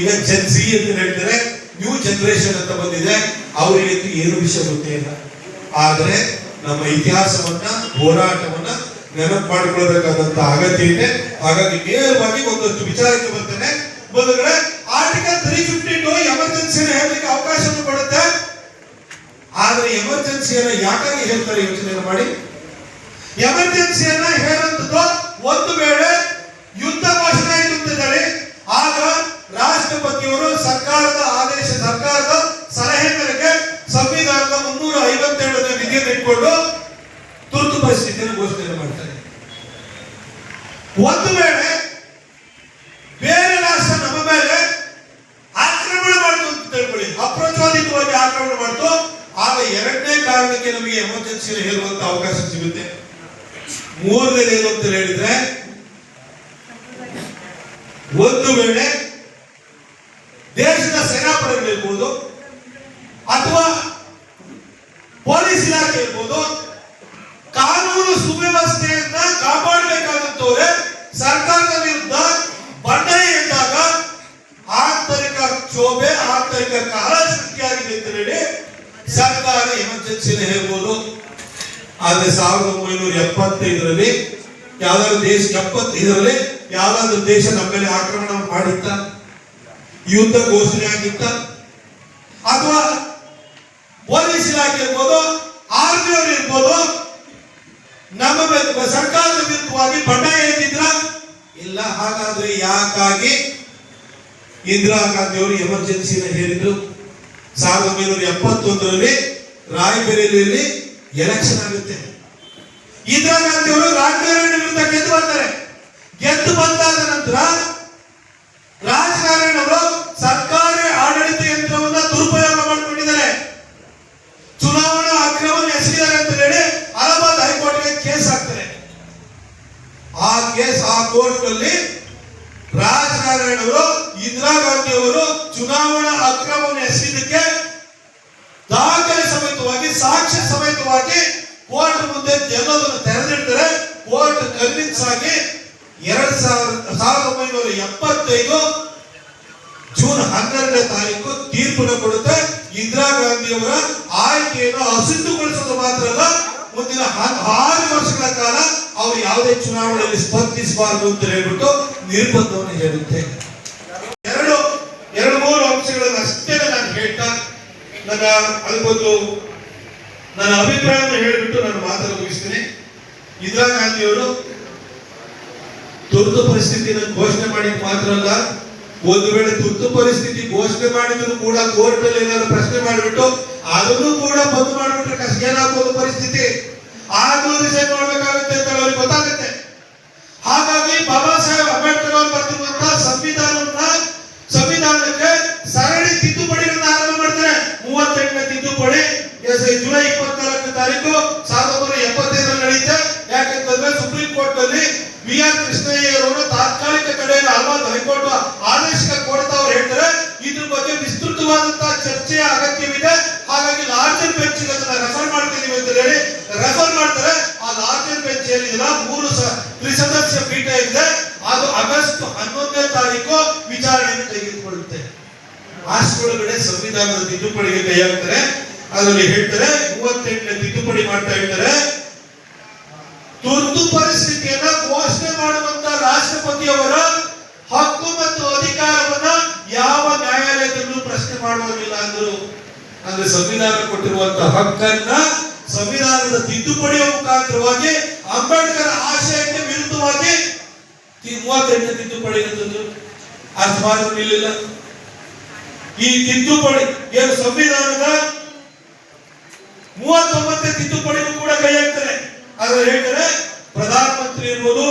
S7: ಈಗ ಜನ್ ಸಿ ಅಂತ ಹೇಳ್ತಾರೆ ನ್ಯೂ ಜನರೇಷನ್ ಅಂತ ಬಂದಿದೆ, ಅವರಿಗೆ ಏನು ವಿಷಯ ಗೊತ್ತೇ ಇಲ್ಲ. ಆದರೆ ನಮ್ಮ ಇತಿಹಾಸವನ್ನ, ಹೋರಾಟವನ್ನ ನೆನಪು ಮಾಡಿಕೊಳ್ಳಬೇಕಾದಂತ ಅಗತ್ಯ ಇದೆ. ಹಾಗಾಗಿ ನೇರವಾಗಿ ಒಂದಷ್ಟು ವಿಚಾರಕ್ಕೆ ಬರ್ತೇನೆ. ಬಂಧುಗಳೇ ಆರ್ಟಿಕಲ್ ತ್ರೀ ಫಿಫ್ಟಿ ಟು ಎಮರ್ಜೆನ್ಸಿನ ಹೇಳಲಿಕ್ಕೆ ಅವಕಾಶವನ್ನು ಕೊಡುತ್ತೆ ಆದರೆ ಎಮರ್ಜೆನ್ಸಿಯನ್ನ ಯಾಕಾಗಿ ಹೇಳ್ತಾರೆ ಯೋಚನೆ ಮಾಡಿ. ಎಮರ್ಜೆನ್ಸಿಯನ್ನ ಹೇಳುವಂಥದ್ದು ಒಂದು ವೇಳೆ ಯುದ್ಧ ಘೋಷಣೆ ಆಯಿತು ಆಗ ರಾಷ್ಟ್ರಪತಿಯವರು ಸರ್ಕಾರದ ಆದೇಶ, ಸರ್ಕಾರದ ಸಲಹೆ ಮೇರೆಗೆ ಸಂವಿಧಾನದ ಮುನ್ನೂರ ಐವತ್ತೇಳನೇ ವಿಧಿಯನ್ನು ಇಟ್ಕೊಂಡು ತುರ್ತು ಪರಿಸ್ಥಿತಿಯನ್ನು ಘೋಷಣೆ ಮಾಡ್ತಾರೆ. ಒಂದು ವೇಳೆ ಬೇರೆ ರಾಷ್ಟ್ರ ನಮ್ಮ ಮೇಲೆ ಆಕ್ರಮಣ ಮಾಡ್ತು ಅಂತ ಅಪ್ರಚೋದಿತವಾಗಿ ಆಕ್ರಮಣ ಮಾಡ್ತು. ಆಗ ಎರಡನೇ ಕಾರಣಕ್ಕೆ ನಮಗೆ ಎಮರ್ಜೆನ್ಸಿ ಹೇಳುವಂತ ಅವಕಾಶ ಸಿಗುತ್ತೆ. ಮೂರನೇದು ಏನು ಅಂತ ಹೇಳಿದ್ರೆ, ಒಂದು ವೇಳೆ ದೇಶದ ಸೇನಾಪಡೆಗಳಿರ್ಬೋದು ಅಥವಾ ಪೊಲೀಸ್ ಇಲಾಖೆ ಇರ್ಬೋದು, ಕಾನೂನು ಸುವ್ಯವಸ್ಥೆಯನ್ನ ಕಾಪಾಡಬೇಕಾದಂತವ್ರೆ ಸರ್ಕಾರದ ವಿರುದ್ಧ ಬಂಡಾಯ ಎಂದಾಗ ಆಂತರಿಕ ಕ್ಷೋಭೆ ಆಂತರಿಕ ಕಾಳಸೃಷ್ಟಿಯಾಗಿದೆ ಅಂತ ಹೇಳಿ ಸರ್ಕಾರ ಎಮರ್ಜೆನ್ಸಿನ ಹೇಳ್ಬೋದು. ಆದ್ರೆ ಸಾವಿರದ ಒಂಬೈನೂರ ಎಪ್ಪತ್ತೈದರಲ್ಲಿ ಯಾವ್ದಾದ್ರು ದೇಶ, ಎಪ್ಪತ್ತೈದರಲ್ಲಿ ಯಾವ್ದಾದ್ರು ದೇಶ ನಮ್ಮ ಮೇಲೆ ಆಕ್ರಮಣ ಮಾಡಿತ್ತ, ಯುದ್ಧ ಘೋಷಣೆ ಆಗಿತ್ತ, ಅಥವಾ ಪೊಲೀಸ್ ಇಲಾಖೆ ಇರ್ಬೋದು, ಆರ್ಮಿ ಅವರು ಇರ್ಬೋದು, ನಮ್ಮ ಸರ್ಕಾರದ ವಿರುದ್ಧವಾಗಿ ಬಂಡಾಯ ಎದ್ದಿದ್ರ ಇಲ್ಲ, ಹಾಗಾದ್ರೆ ಯಾಕಾಗಿ ಇಂದಿರಾ ಗಾಂಧಿ ಅವರು ಎಮರ್ಜೆನ್ಸಿನ ಹೇರಿದ್ರು ಸಾವಿರದ ಒಂಬೈನೂರ ಎಪ್ಪತ್ತೊಂದರಲ್ಲಿ ರಾಯಬರೇಲಿಯಲ್ಲಿ ಎಲೆಕ್ಷನ್ ಆಗುತ್ತೆ. ಇಂದಿರಾ ಗಾಂಧಿ ಅವರು ರಾಜಕಾರಣಿ ವಿರುದ್ಧ ಗೆದ್ದು ಬರ್ತಾರೆ ಗೆದ್ದು ಬಂದಾದ ನಂತರ ರಾಜಕಾರಣಿಗಳು ಸರ್ಕಾರಿ ಆಡಳಿತ ಯಂತ್ರವನ್ನ ದುರುಪಯೋಗ ಮಾಡಿಕೊಂಡಿದ್ದಾರೆ. ಚುನಾವಣಾ ಅಕ್ರಮವನ್ನು ಎಸಗಿದ್ದಾರೆ ಅಂತ ಹೇಳಿ ಅಲಹಾಬಾದ್ ಹೈಕೋರ್ಟ್ಗೆ ಕೇಸ್ ಹಾಕ್ತಾರೆ. ಆ ಕೇಸ್ ಆ ಕೋರ್ಟ್ ನಲ್ಲಿ ರಾಜಕಾರಣಿಗಳು ಇಂದಿರಾ ಗಾಂಧಿ ಅವರು ಚುನಾವಣಾ ಅಕ್ರಮವನ್ನು ಎಸಗಿದ್ದಕ್ಕೆ ದಾಖಲೆ ಸಮೇತವಾಗಿ ಸಾಕ್ಷ್ಯ ಸಮೇತವಾಗಿ ಕೋರ್ಟ್ ಮುಂದೆ ಎಲ್ಲದನ್ನು ತೆರೆದಿಡ್ತಾರೆ. ಕೋರ್ಟ್ ಕನ್ವಿನ್ಸ್ ಆಗಿ ಎರಡ್ ಸಾವಿರದ ಸಾವಿರದ ಒಂಬೈನೂರ ಎಪ್ಪತ್ತೈದು ಜೂನ್ ಹನ್ನೆರಡನೇ ತಾರೀಕು ತೀರ್ಪನ್ನು ಕೊಡುತ್ತೆ. ಇಂದಿರಾ ಗಾಂಧಿ ಅವರ ಆಯ್ಕೆಯನ್ನು ಅಸಿದ್ಧಗೊಳಿಸೋದು ಮಾತ್ರ ಅಲ್ಲ, ಮುಂದಿನ ಆರು ವರ್ಷಗಳ ಕಾಲ ಅವರು ಯಾವುದೇ ಚುನಾವಣೆಯಲ್ಲಿ ಸ್ಪರ್ಧಿಸಬಾರದು ಅಂತ ಹೇಳ್ಬಿಟ್ಟು ನಿರ್ಬಂಧವನ್ನು ಹೇಳುತ್ತೆ. ಎರಡು ಎರಡು ಮೂರು ಅಂಶಗಳನ್ನು ಅಷ್ಟೇ ನಾನು ಹೇಳ್ತಾ, ನನ್ನ ಅದಕ್ಕೊಂದು ನನ್ನ ಅಭಿಪ್ರಾಯವನ್ನು ಹೇಳಿಬಿಟ್ಟು ನಾನು ಮಾತನ್ನು ಮುಗಿಸ್ತೀನಿ. ಇಂದಿರಾ ಗಾಂಧಿಯವರು ತುರ್ತು ಪರಿಸ್ಥಿತಿಯನ್ನು ಘೋಷಣೆ ಮಾಡಿದ ಮಾತ್ರ ಅಲ್ಲ, ಒಂದು ವೇಳೆ ತುರ್ತು ಪರಿಸ್ಥಿತಿ ಘೋಷಣೆ ಮಾಡಿದ್ರು ಕೂಡ ಕೋರ್ಟ್ ಅಲ್ಲಿ ಏನಾದ್ರು ಪ್ರಶ್ನೆ ಮಾಡಿಬಿಟ್ಟು ಅದನ್ನು ಕೂಡ ಬಂದ್ ಮಾಡಿಬಿಟ್ರೆ ಕಷ್ಟ ಏನಾಗ್ಬೋದು ಪರಿಸ್ಥಿತಿ? ಆಗ್ಲೂ ರಿಸೈನ್ ಮಾಡ್ಬೇಕಾಗುತ್ತೆ ಅಂತ ಅವ್ರಿಗೆ ಗೊತ್ತಾಗುತ್ತೆ. ಹಾಗಾಗಿ ಬಾಬಾ ಸಾಹೇಬ್ ಅಂಬೇಡ್ಕರ್ ಅವರು ಬರೆದಿರುವಂತಹ ಸಂವಿಧಾನವನ್ನ ಸಂವಿಧಾನಕ್ಕೆ ಸರಣಿ ತಿದ್ದುಪಡಿಗಳನ್ನ ಆರಂಭ ಮಾಡ್ತಾರೆ ಮೂವತ್ತೆಂಟನೇ ತಿದ್ದುಪಡಿ ಎಸ್ ಜುಲೈ ಇಪ್ಪತ್ನಾಲ್ಕನೇ ತಾರೀಕು ಸಾವಿರದ ಒಂಬೈನೂರ ಎಪ್ಪತ್ತೈದರಲ್ಲಿ ನಡೆಯುತ್ತೆ ಯಾಕಂತಂದ್ರೆ ಸುಪ್ರೀಂ ಕೋರ್ಟ್ನಲ್ಲಿ ಬಿ ಆರ್ ಕೃಷ್ಣಯ್ಯರವರು ತಾತ್ಕಾಲಿಕ ತಡೆಯನ್ನು ಅಹಮದ್ ಹೈಕೋರ್ಟ್ ಆದೇಶ ಕೊಡ್ತಾ ಅವ್ರು ಹೇಳ್ತಾರೆ ಇದ್ರ ಬಗ್ಗೆ ವಿಸ್ತೃತವಾದಂತಹ ಚರ್ಚೆಯ ಅಗತ್ಯವಿದೆ ಹಾಗಾಗಿ ಲಾರ್ಜರ್ ಬೆಂಚ್ ಅದನ್ನ ರೆಫರ್ ಮಾಡ್ತಿದೀವಿ ಅಂತ ಹೇಳಿ ರೆಫರ್ ಮಾಡ್ತಾರೆ ಆ ಲಾರ್ಜರ್ ಬೆಂಚ್ ಏನಿಲ್ಲ ಮೂರು ಸ- ತ್ರಿಸದಸ್ಯ ಪೀಠ ಇದೆ ಅದು ಆಗಸ್ಟ್ ಹನ್ನೊಂದನೇ ತಾರೀಕು ವಿಚಾರಣೆಯನ್ನು ತೆಗೆದುಕೊಳ್ಳುತ್ತೆ ಅಷ್ಟರೊಳಗಡೆ ಸಂವಿಧಾನದ ತಿದ್ದುಪಡಿಗೆ ಕೈ ಹಾಕ್ತಾರೆ ಅದರಲ್ಲಿ ಹೇಳ್ತಾರೆ ಮೂವತ್ತೆಂಟನೇ ತಿದ್ದುಪಡಿ ಮಾಡ್ತಾ ಹೇಳ್ತಾರೆ ತುರ್ತು ಪರಿಸ್ಥಿತಿಯನ್ನ ಘೋಷಣೆ ಮಾಡುವಂತ ರಾಷ್ಟ್ರಪತಿಯವರ ಹಕ್ಕು ಮತ್ತು ಅಧಿಕಾರವನ್ನ ಯಾವ ನ್ಯಾಯಾಲಯದಲ್ಲೂ ಪ್ರಶ್ನೆ ಮಾಡುವುದಿಲ್ಲ ಅಂದರು ಅಂದ್ರೆ ಸಂವಿಧಾನ ಕೊಟ್ಟಿರುವಂತಹ ಹಕ್ಕನ್ನ ಸಂವಿಧಾನದ ತಿದ್ದುಪಡಿಯ ಮುಖಾಂತರವಾಗಿ ಅಂಬೇಡ್ಕರ್ ಆಶಯಕ್ಕೆ ವಿರುದ್ಧವಾಗಿ ಮೂವತ್ತೆಂಟು ತಿದ್ದುಪಡಿ ತಂದ್ರು ಅರ್ಥ ನಿಲ್ಲ ಈ ತಿದ್ದುಪಡಿ ಏನು ಸಂವಿಧಾನದ ಮೂವತ್ತೊಂಬತ್ತನೇ ತಿದ್ದುಪಡಿಗೂ ಕೂಡ ಕೈ ಹಾಕ್ತಾರೆ ಆದ್ರೆ ಹೇಳ್ತಾರೆ, ಪ್ರಧಾನಮಂತ್ರಿ ಇರ್ಬೋದು,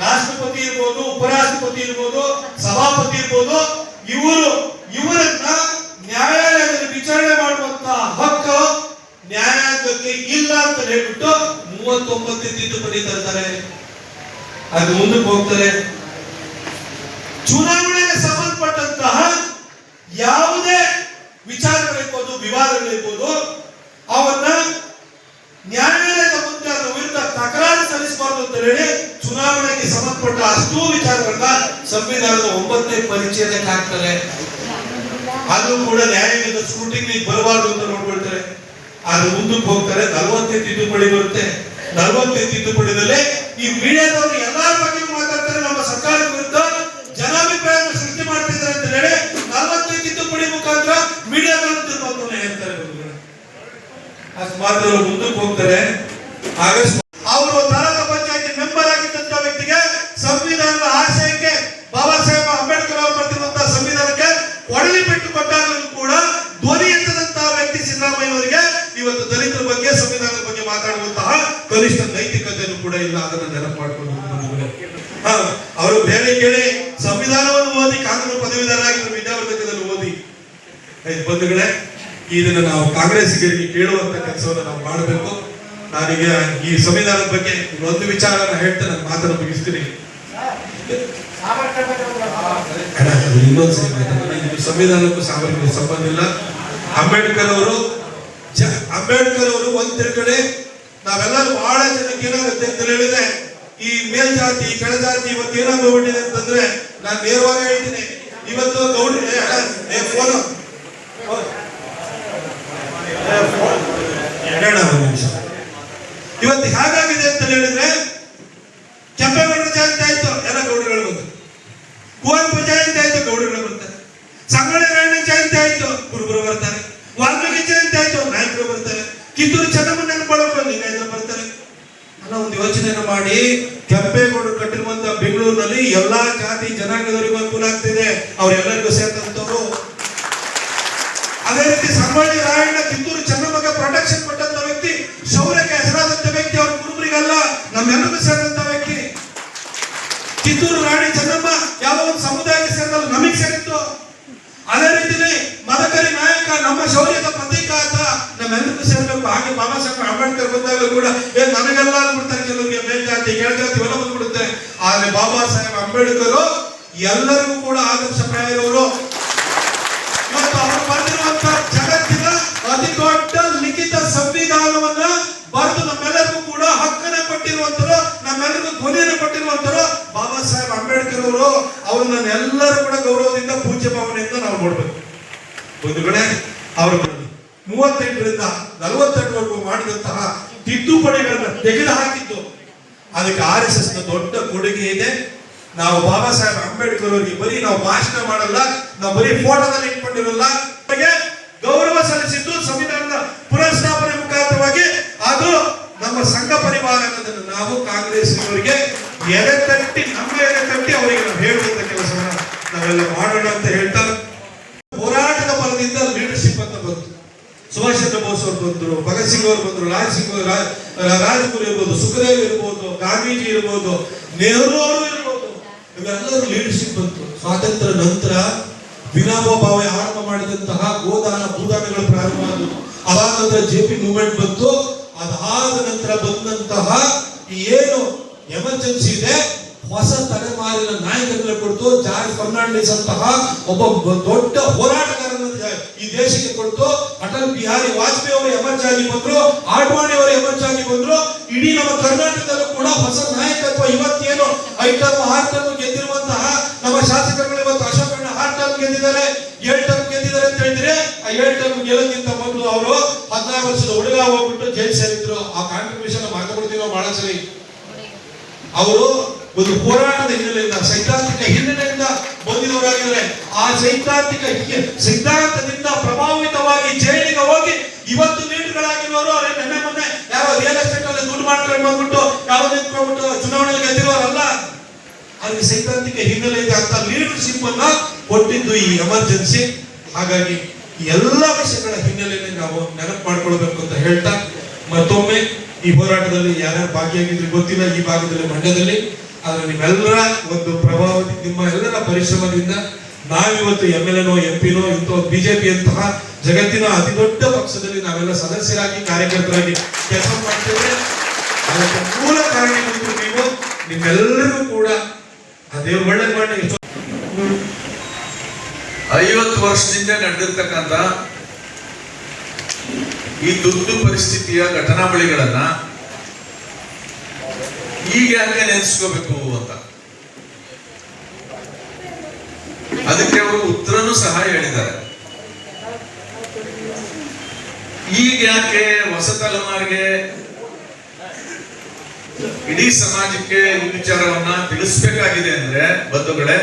S7: ರಾಷ್ಟ್ರಪತಿ ಇರ್ಬೋದು, ಉಪರಾಷ್ಟ್ರಪತಿ ಇರ್ಬೋದು, ಸಭಾಪತಿ ಇರ್ಬೋದು, ಇವರು ಇವರನ್ನ ನ್ಯಾಯಾಲಯದಲ್ಲಿ ಇಲ್ಲ ಅಂತ ಹೇಳ್ಬಿಟ್ಟು ಮೂವತ್ತೊಂಬತ್ತು ತಿದ್ದುಪಡಿ ತರ್ತಾರೆ. ಅದು ಮುಂದಕ್ಕೆ ಹೋಗ್ತಾರೆ. ಚುನಾವಣೆಗೆ ಸಂಬಂಧಪಟ್ಟಂತಹ ಯಾವುದೇ ವಿಚಾರಗಳಿರ್ಬೋದು ವಿವಾದಗಳಿರ್ಬೋದು ಅವನ್ನ ನ್ಯಾಯಾಲಯದ ಮುಂದೆ ಅದರ ವಿರುದ್ಧ ತಕರಾರು ಸಲ್ಲಿಸಬಾರದು ಅಂತ ಹೇಳಿ ಚುನಾವಣೆಗೆ ಸಂಬಂಧಪಟ್ಟ ಅಷ್ಟೂ ವಿಚಾರಗಳನ್ನ ಸಂವಿಧಾನದ ಒಂಬತ್ತನೇ ಪರಿಚಯಕ್ಕೆ ಹಾಕ್ತಾರೆ. ಅದು ಕೂಡ ನ್ಯಾಯಾಲಯದ ಸ್ಕ್ರೂಟಿನಿ ಬರಬಾರದು ಅಂತ ನೋಡ್ಕೊಳ್ತಾರೆ. ಅದು ಮುಂದಕ್ಕೆ ಹೋಗ್ತಾರೆ, ನಲ್ವತ್ತೇ ತಿದ್ದುಪಡಿ ಬರುತ್ತೆ. ನಲ್ವತ್ತೇ ತಿದ್ದುಪಡಿದಲ್ಲಿ ಈ ಮೀಡಿಯಾದವರು ಎಲ್ಲಾರ ಬಗ್ಗೆ ಮಾತಾಡ್ತಾರೆ, ನಮ್ಮ ಸರ್ಕಾರದ ವಿರುದ್ಧ ಜನಾಭಿಪ್ರಾಯ ಸೃಷ್ಟಿ ಮಾಡ್ತಿದ್ದಾರೆ ಅಂತ ಹೇಳಿ ನಲವತ್ತನೇ ತಿದ್ದುಪಡಿ ಮುಖಾಂತರ ಮೀಡಿಯಾದವರು ತಿರುಗುವಂತ ಹೇಳ್ತಾರೆ ಅಕಸ್ಮಾತ್ ಅವರು ಮುಂದಕ್ಕೆ ಹೋಗ್ತಾರೆ. ಆಗಸ್ಟ್ ಅವರು ತಾಲೂಕು ಪಂಚಾಯತಿ ಮೆಂಬರ್ ಆಗಿದ್ದಂತ ವ್ಯಕ್ತಿಗೆ ಸಂವಿಧಾನದ ಆಶಯಕ್ಕೆ ಬಾಬಾ ಸಾಹೇಬ್ ಅಂಬೇಡ್ಕರ್ ಅವರು ಬರ್ತಿರುವಂತಹ ಸಂವಿಧಾನಕ್ಕೆ ಒಡಲಿ ಬಿಟ್ಟು ಕೊಟ್ಟಾಗಲೂ ಕೂಡ ಧ್ವನಿ ಎತ್ತದಂತಹ ವ್ಯಕ್ತಿ ಸಿದ್ದರಾಮಯ್ಯವರಿಗೆ ಇವತ್ತು ದಲಿತರ ಬಗ್ಗೆ, ಸಂವಿಧಾನದ ಬಗ್ಗೆ ಮಾತಾಡುವಂತಹ ಕನಿಷ್ಠ ನೈತಿಕತೆಯನ್ನು ಕೂಡ ಇಲ್ಲ. ಅದನ್ನ ನೆನಪು ಮಾಡ್ಕೊಂಡು ಅವರು ಬೇರೆ ಕೇಳಿ, ಸಂವಿಧಾನವನ್ನು ಓದಿ ಕಾನೂನು ಪದವೀಧರರಾಗಿದ್ದರು ವಿದ್ಯಾವರ್ಧಕದಲ್ಲಿ ಓದಿ. ಬಂಧುಗಳೇ ಇದನ್ನ ನಾವು ಕಾಂಗ್ರೆಸ್ಗೆ ಕೇಳುವಂತ ಕೆಲಸವನ್ನು ನಾವು ಮಾಡಬೇಕು. ನಾನೀಗ ಈ ಸಂವಿಧಾನದ ಬಗ್ಗೆ ಒಂದು ವಿಚಾರ ಹೇಳ್ತಾ ನಾನು ಮಾತನ್ನು ಮುಗಿಸ್ತೀನಿ. ಇನ್ನೊಂದು ಸಂವಿಧಾನಕ್ಕೂ ಸಾಮರ್ಥ್ಯ ಸಂಬಂಧ ಇಲ್ಲ. ಅಂಬೇಡ್ಕರ್ ಅವರು ಅಂಬೇಡ್ಕರ್ ಅವರು ಒಂದ್ ತಿಳ್ಕಡೆ ನಾವೆಲ್ಲರೂ ಬಹಳ ಜನಕ್ಕೆ ಏನಾಗುತ್ತೆ ಅಂತ ಹೇಳಿದ್ರೆ, ಈ ಮೇಲ್ಜಾತಿ, ಕೆಳಜಾತಿ ಇವತ್ತು ಏನಾಗೋಗ್ಬಿಟ್ಟಿದೆ ಅಂತಂದ್ರೆ ನಾನು ನೇರವಾಗಿ ಹೇಳ್ತೀನಿ. ಇವತ್ತು ಗೌಡ ಫೋನ್ ಇವತ್ತು ಹೇಗಾಗಿದೆ ಅಂತ ಹೇಳಿದ್ರೆ, ಕೆಂಪೇಗೌಡರ ಜಯಂತಿ ಆಯ್ತು, ಎಲ್ಲ ಗೌಡರುಗಳು ಬಂತು ಕುವೆಂಪು ಜಯಂತಿ ಆಯ್ತು, ಗೌಡರುಗಳು ಬರ್ತಾರೆ. ಸಂಗೊಳ್ಳಿ ರಾಯಣ್ಣ ಜಯಂತಿ ಆಯ್ತು ಕುರುಬರು ಬರ್ತಾರೆ. ವಾಲ್ಮೀಕಿ ಜಯಂತಿ ಆಯ್ತು ನಾಯಕರು ಬರ್ತಾರೆ ಚೆನ್ನಮ್ಮನ ನೆನಪಡೋರು ಲಿಂಗಾಯತರು ಬರ್ತಾರೆ. ನಾನು ಒಂದು ಯೋಚನೆಯನ್ನು ಮಾಡಿ. ಕೆಂಪೇಗೌಡರು ಕಟ್ಟಿರುವಂತ ಬೆಂಗಳೂರಿನಲ್ಲಿ ಎಲ್ಲಾ ಜಾತಿ ಜನಾಂಗದವರಿಗೂ ಅನುಕೂಲ ಆಗ್ತಿದೆ. ಅವರೆಲ್ಲರಿಗೂ ಸೇರಿದಂತವರು ಅದೇ ರೀತಿ ಸಂಬಳಿ ರಾಯಣ್ಣ ಕಿತ್ತೂರು ಚನ್ನಮಗ ಪ್ರೊಟೆಕ್ಷನ್ ಕೊಟ್ಟಂತ ವ್ಯಕ್ತಿ, ಶೌರ್ಯಕ್ಕೆ ಹೆಸರಾದಂತ ವ್ಯಕ್ತಿ, ಅವ್ರ ಕುರುಬರಿಗಲ್ಲ, ನಮ್ಮೆಲ್ಲರಿಗೂ ಸೇರಿದಂತ ವ್ಯಕ್ತಿ. ಕಿತ್ತೂರು ರಾಣಿ ಚೆನ್ನಮ್ಮ, ಯಾವ ಒಂದು ಸೇರಿತ್ತು ಅದೇ ರೀತಿಯಲ್ಲಿ ಮದಕರಿ ನಾಯಕ ನಮ್ಮ ಶೌರ್ಯದ ಪ್ರತೀಕ ಅಂತ ನಮ್ಮೆಲ್ಲರಿಗೂ ಸೇರಬೇಕು. ಹಾಗೆ ಬಾಬಾ ಸಾಹೇಬ್ ಅಂಬೇಡ್ಕರ್ ಬಂದಾಗಲೂ ಕೂಡ, ಏ ನನಗೆಲ್ಲ ಅಂದ್ಬಿಡ್ತಾರೆ ಕೆಲವರಿಗೆ ಮೇಲ್ಜಾತಿ, ಕೆಳಜಾತಿ ಎಲ್ಲ ಬಂದ್ಬಿಡುತ್ತೆ. ಆದ್ರೆ ಬಾಬಾ ಸಾಹೇಬ್ ಅಂಬೇಡ್ಕರ್ ಎಲ್ಲರಿಗೂ ಕೂಡ ಆದರ್ಶಪ್ರಾಯರವರು ಮತ್ತು ಅವರು ಬಂದಿರುವಂತ ಜಗತ್ತಿನ ಅತಿ ದೊಡ್ಡ ಲಿಖಿತ ಸಂವಿಧಾನವನ್ನ ಬರೆದು ನಮ್ಮೆಲ್ಲರಿಗೂ ಕೂಡ ಹಕ್ಕನ್ನ ಕೊಟ್ಟಿರುವಂತರು, ನಮ್ಮೆಲ್ಲರಿಗೂ ಧ್ವನಿಯನ್ನು ಕೊಟ್ಟಿರುವಂತರು ಬಾಬಾ ಸಾಹೇಬ್ ಅಂಬೇಡ್ಕರ್ ಅವರು ಅವ್ರನ್ನ ಎಲ್ಲರೂ ಕೂಡ ನಾವು ನೋಡ್ಬೇಕು ಒಂದು ಕಡೆ ಅವರು ಮೂವತ್ತೆಂಟರಿಂದ ನಲವತ್ತೆಂಟರವರೆಗೂ ಮಾಡಿದಂತಹ ತಿದ್ದುಪಡಿಗಳನ್ನು ತೆಗೆದು ಹಾಕಿದ್ದು. ಅದಕ್ಕೆ ಆರ್ ಎಸ್ ಎಸ್ನ ದೊಡ್ಡ ಕೊಡುಗೆ ಇದೆ. ನಾವು ಬಾಬಾ ಸಾಹೇಬ್ ಅಂಬೇಡ್ಕರ್ ಅವರಿಗೆ ಬರೀ ನಾವು ಭಾಷಣ ಮಾಡಲ್ಲ, ನಾವು ಬರೀ ಫೋಟೋದಲ್ಲಿ ಇಟ್ಕೊಂಡಿರಲ್ಲ. ಅವರಿಗೆ ಗೌರವ ಸಲ್ಲಿಸಿದ್ದು ಸಂವಿಧಾನದ ಪುನಃಸ್ಥಾಪನೆ ಮುಖಾಂತರವಾಗಿ. ಅದು ನಮ್ಮ ಸಂಘ ಪರಿವಾರ ನಾವು ನಾವು ಕಾಂಗ್ರೆಸ್ನವರಿಗೆ ಎರೆ ತಟ್ಟಿ, ನಮ್ಮ ಎರೆ ತಟ್ಟಿ ಅವರಿಗೆ ನಾವು ಹೇಳುವಂತ ಕೆಲಸವನ್ನ ನಾವೆಲ್ಲ ಮಾಡೋಣ ಅಂತ ಹೇಳ್ತಾ ಹೋರಾಟದ ಬಲದಿಂದ ಲೀಡರ್ಶಿಪ್ ಅಂತ ಬಂತು. ಸುಭಾಷ್ ಚಂದ್ರ ಬೋಸ್ ಅವರು ಬಂದ್ರು, ಭಗತ್ ಸಿಂಗ್ ಅವರು ಬಂದ್ರು, ರಾಜ್ ಸಿಂಗ್ ರಾಜ್ಗುರು ಇರ್ಬೋದು, ಸುಖದೇವ್ ಇರ್ಬೋದು, ಗಾಂಧೀಜಿ ಇರ್ಬೋದು, ನೆಹರು ಅವರು ಇರ್ಬೋದು. ಇವೆಲ್ಲರೂ ಲೀಡರ್ಶಿಪ್ ಬಂತು. ಸ್ವಾತಂತ್ರ್ಯ ನಂತರ ವಿನಾಮ ಭಾವ ಆರಂಭ ಮಾಡಿದಂತಹ ಗೋದಾನ ಭೂದಾನಗಳು ಪ್ರಾರಂಭ ಆದವು ಅದಾದ ನಂತರ ಜೆ ಪಿ ಮೂವ್ಮೆಂಟ್ ಬಂತು. ಅದಾದ ನಂತರ ಬಂದಂತಹ ಏನು ಎಮರ್ಜೆನ್ಸಿ ಇದೆ ಹೊಸ ತಲೆಮಾರಿನ ನಾಯಕರನ್ನ ಕೊಡ್ತು, ಜಾರ್ಜ್ ಫರ್ನಾಂಡಿಸ್ ಅಂತಹ ಒಬ್ಬ ದೊಡ್ಡ ಹೋರಾಟಗಾರನ ಈ ದೇಶಕ್ಕೆ ಕೊಡ್ತು. ಅಟಲ್ ಬಿಹಾರಿ ವಾಜಪೇಯಿ ಅವರು ಎಮರ್ಜ್ ಆಗಿ ಬಂದ್ರು, ಆಡ್ವಾಣಿ ಅವರು ಎಮರ್ಜ್ ಆಗಿ ಬಂದ್ರು. ಇಡೀ ನಮ್ಮ ಕರ್ನಾಟಕದಲ್ಲೂ ಕೂಡ ಹೊಸ ನಾಯಕತ್ವ ಇವತ್ತೇನು ಆರ್ ಟರ್ಮ್ ಗೆದ್ದಿರುವಂತಹ ನಮ್ಮ ಶಾಸಕರುಗಳು ಇವತ್ತು ಅಶೋಕ ಆರ್ ಟರ್ಮ್ ಗೆದ್ದಿದ್ದಾರೆ, ಏಳ್ ಟರ್ಮ್ ಗೆದ್ದಿದ್ದಾರೆ ಅಂತ ಹೇಳಿದ್ರೆ ಆ ಏಳ್ ಟರ್ಮ್ ಮೊದಲು ಅವರು ಹದಿನಾರು ವರ್ಷದ ಹುಡುಗ ಹೋಗ್ಬಿಟ್ಟು ಜೈಲ್ ಸೇರಿದ್ರು. ಆ ಕಾಂಟ್ರಿಬ್ಯೂಷನ್ ಮಾತಾಡ್ತೀವಿ ಬಹಳ ಸರಿ. ಅವರು ಒಂದು ಹೋರಾಟದ ಹಿನ್ನೆಲೆಯಿಂದ, ಸೈದ್ಧಾಂತಿಕ ಹಿನ್ನೆಲೆಯಿಂದ ಬಂದಿದವರಾಗಿದ್ದಾರೆ ಆ ಸೈದ್ಧಾಂತಿಕ ಸಿದ್ಧಾಂತದಿಂದ ಪ್ರಭಾವಿತವಾಗಿ ಜೈಲಿಗೆ ಹೋಗಿ ಇವತ್ತು ಲೀಡರ್ಗಳಾಗಿರುವವರು ಅವರೇ ನೆನ್ನೆ ಮೊನ್ನೆ ಯಾರೋ ರಿಯಲ್ ಎಸ್ಟೇಟ್ ಅಲ್ಲಿ ದುಡ್ಡು ಮಾಡ್ಕೊಂಡು ಬಂದ್ಬಿಟ್ಟು ಯಾವ್ದು ನಿಂತ್ಕೊಂಡ್ಬಿಟ್ಟು ಚುನಾವಣೆಯಲ್ಲಿ ಗೆದ್ದಿರೋರಲ್ಲ? ಅದಕ್ಕೆ ಸೈದ್ಧಾಂತಿಕ ಹಿನ್ನೆಲೆ ಇದೆ ಅಂತ ಲೀಡರ್ಶಿಪ್ ಅನ್ನ ಕೊಟ್ಟಿದ್ದು ಈ ಎಮರ್ಜೆನ್ಸಿ ಹಾಗಾಗಿ ಎಲ್ಲ ವಿಷಯಗಳ ಹಿನ್ನೆಲೆಯಲ್ಲಿ ನಾವು ನೆನಪು ಮಾಡ್ಕೊಳ್ಬೇಕು ಅಂತ ಹೇಳ್ತಾ ಮತ್ತೊಮ್ಮೆ ಈ ಹೋರಾಟದಲ್ಲಿ ಯಾರ್ಯಾರು ಭಾಗಿಯಾಗಿದ್ರು ಗೊತ್ತಿಲ್ಲ ಈ ಭಾಗದಲ್ಲಿ ಮಂಡ್ಯದಲ್ಲಿ. ಆದ್ರೆ ನಿಮ್ಮೆಲ್ಲರ ಒಂದು ಪ್ರಭಾವ ನಿಮ್ಮ ಎಲ್ಲರ ಪರಿಶ್ರಮದಿಂದ ನಾವಿವತ್ತು ಎಂ ಎಲ್ ಎನೋ ಎಂ ಪಿನೋ ಇಂಥ ಬಿಜೆಪಿ ಅಂತಹ ಜಗತ್ತಿನ ಅತಿ ದೊಡ್ಡ ಪಕ್ಷದಲ್ಲಿ ನಾವೆಲ್ಲ ಸದಸ್ಯರಾಗಿ, ಕಾರ್ಯಕರ್ತರಾಗಿ ಕೆಲಸ ಮಾಡ್ತೇವೆ ಅದಕ್ಕೆ ಮೂಲ ಕಾರಣಗಳು ನೀವು ನಿಮ್ಮೆಲ್ಲರಿಗೂ ಕೂಡ ಅದೇ ಒಳ್ಳೆ ಮಾಡಿ
S8: ಐವತ್ತು ವರ್ಷದಿಂದ ನಡೆದಿರ್ತಕ್ಕಂಥ ಈ ತುರ್ತು ಪರಿಸ್ಥಿತಿಯ ಘಟನಾವಳಿಗಳನ್ನ ಈಗ ಯಾಕೆ ನೆನೆಸ್ಕೋಬೇಕು ಅಂತ. ಅದಕ್ಕೆ ಅವರು ಉತ್ತರನೂ ಸಹ ಹೇಳಿದ್ದಾರೆ. ಈಗ ಯಾಕೆ ಹೊಸ ತಲೆಮಾರಿಗೆ ಇಡೀ ಸಮಾಜಕ್ಕೆ ಈ ವಿಚಾರವನ್ನ ತಿಳಿಸ್ಬೇಕಾಗಿದೆ ಅಂದ್ರೆ ಬಂಧುಗಳೇ,